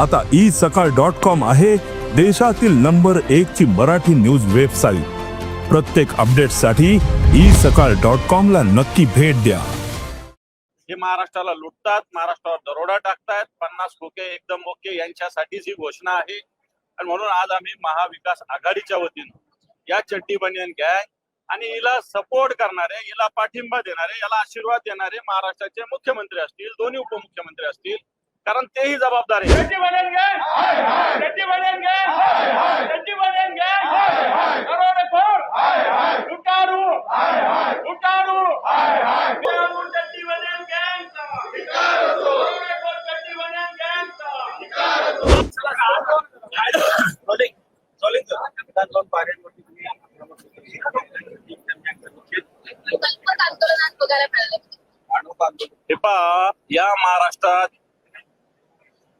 आता ई सकाळ dot com आहे देशातील नंबर एक ची मराठी न्यूज वेबसाईट. प्रत्येक अपडेटसाठी ई सकाळ डॉट कॉम ला नक्की भेट द्या. हे महाराष्ट्राला लुटतात महाराष्ट्रावर दरोडा टाकतायत. पन्नास खोके एकदम ओके यांच्यासाठीच ही घोषणा आहे. आणि म्हणून आज आम्ही महाविकास आघाडीच्या वतीनं या चड्डी बनियन गँग आणि हिला सपोर्ट करणारे हिला पाठिंबा देणारे याला आशीर्वाद देणारे महाराष्ट्राचे मुख्यमंत्री असतील दोन्ही उपमुख्यमंत्री असतील कारण तेही जबाबदार आहे हे पहा या महाराष्ट्रात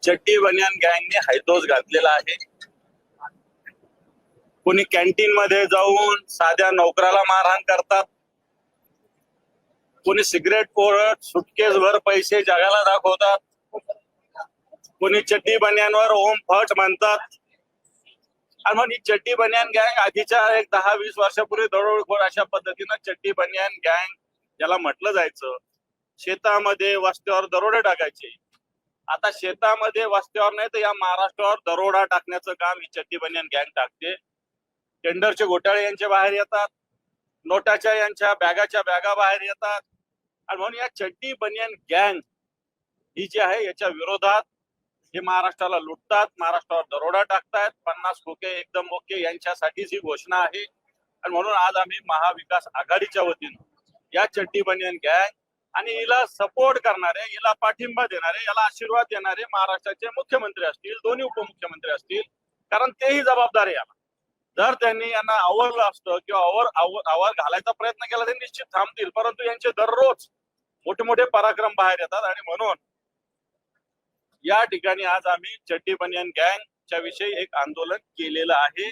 चड्डी बनियान गँगने हैदोस घातलेला आहे. कोणी कॅन्टीन मध्ये जाऊन साध्या नोकराला मारहाण करतात. कोणी सिगरेट पोरत सुटकेस भर पैसे जगाला दाखवतात. कोणी चड्डी बनियांवर ओम फट म्हणतात. आणि म्हणून ही चड्डी बनियान गँग आधीच्या एक दहा वीस वर्षापूर्वी दरोडखोर अशा पद्धतीनं चड्डी बनियान गँग ज्याला म्हटलं जायचं शेतामध्ये वस्त्यावर दरोडे टाकायचे. आता शेतामध्ये वस्त्यावर नाही तर या महाराष्ट्रावर दरोडा टाकण्याचं काम ही चड्डी बनियान गँग टाकते. टेंडरचे घोटाळे यांच्या बाहेर येतात. नोटाच्या यांच्या बॅगाच्या बॅगा बाहेर येतात. आणि म्हणून या चड्डी बनियान गँग ही जी आहे याच्या विरोधात हे महाराष्ट्राला लुटतात महाराष्ट्रावर दरोडा टाकतायत. पन्नास खोके एकदम ओके यांच्यासाठीच ही घोषणा आहे. आणि म्हणून आज आम्ही महाविकास आघाडीच्या वतीनं या चड्डी बनियन गँग आणि हिला सपोर्ट करणारे हिला पाठिंबा देणारे याला आशीर्वाद देणारे महाराष्ट्राचे मुख्यमंत्री असतील दोन्ही उपमुख्यमंत्री असतील कारण तेही जबाबदार आहे याला. जर त्यांनी यांना आवरलं असतं किंवा आवर आवर घालायचा प्रयत्न केला ते निश्चित थांबतील. परंतु यांचे दररोज मोठे मोठे पराक्रम बाहेर येतात आणि म्हणून या ठिकाणी आज आम्ही चड्डी बनियन गँग च्या विषयी एक आंदोलन केलेलं आहे.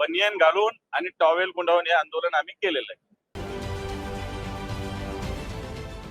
बनियन घालून आणि टॉवेल गुंडावून हे आंदोलन आम्ही केलेलं आहे.